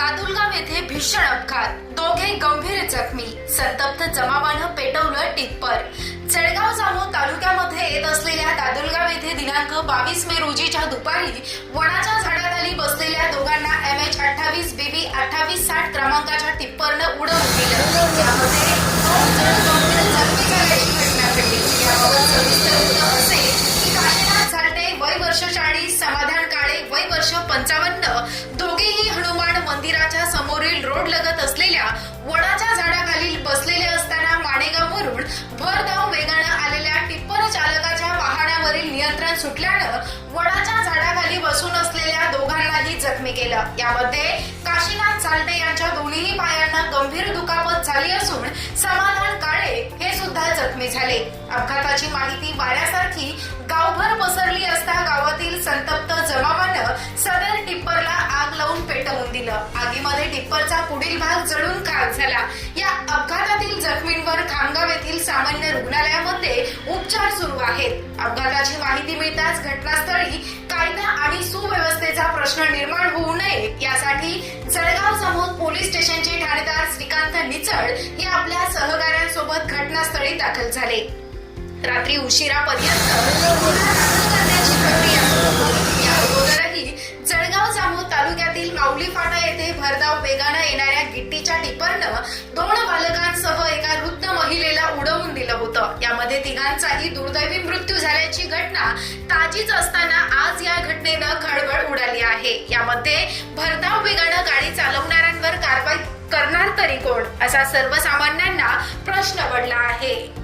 दादुलगाव येथे भीषण अपघात. दोघे गंभीर जखमी. संतप्त जमावानं पेटवलं टिप्पर. जळगाव जामो तालुक्यामध्ये येत असलेल्या दादुलगाव येथे दिनांक बावीस मे रोजीच्या दुपारी वडाच्या झाडाखाली बसलेल्या दोघांना एम एच अठ्ठावीस बीबी अठ्ठावीस साठ क्रमांकाच्या टिप्परनं उडवून दिलं. त्यामध्ये दोन जण गंभीर जखमी झाल्याची घटना घडली. याबाबत सविस्तर वृत्त असे की काशीनाथ झालटे वय वर्ष चाळीस समाधान काळे वय वर्ष पंचावन्न भरधाव वेगानं आलेल्या टिप्पर चालकाच्या वाहनावरील नियंत्रण सुटल्यानं वडाच्या झाडाखाली बसून असलेल्या दोघांनाही जखमी केलं. यामध्ये काशीनाथ चालटे यांच्या दोन्ही पायांना गंभीर दुखापत झाली असून समाधान काळे हे सुद्धा जखमी झाले. अपघाताची माहिती वाऱ्यासारखी गावभर पसरली असता गावातील संतप्त जमावानं सदर टिप्परला आग लावून पेटवून दिलं. आगीमध्ये टिप्परचा पुढील भाग जळून खाक झाला. या अपघातातील जखमींवर काम सामान्य रुग्णालयामध्ये उपचार सुरू आहेत. अपघाताची माहिती मिळताच घटनास्थळी कायदा आणि सुव्यवस्थेचा प्रश्न निर्माण होऊ नये यासाठी जळगाव समोर पोलीस स्टेशनचे ठाणेदार श्रीकांत निचळ हे आपल्या सहकाऱ्यांसोबत घटनास्थळी दाखल झाले. रात्री उशिरापर्यंत गुन्हा दाखल करण्याची प्रक्रिया सुरू होती. या अगोदरही जळगाव जामोद तालुक्यातील माऊली फाटा येथे भरधाव वेगानं येणाऱ्या गिट्टीच्या टिपरनं दोन बालकांसह एका यामध्ये तिघांचाही दुर्दैवी मृत्यू झाल्याची घटना ताजीच असताना आज या घटनेनं खळबळ उडाली आहे. यामध्ये भरधाव वेगानं गाडी चालवणाऱ्यांवर कारवाई करणार तरी कोण? असा सर्वसामान्यांना प्रश्न पडला आहे.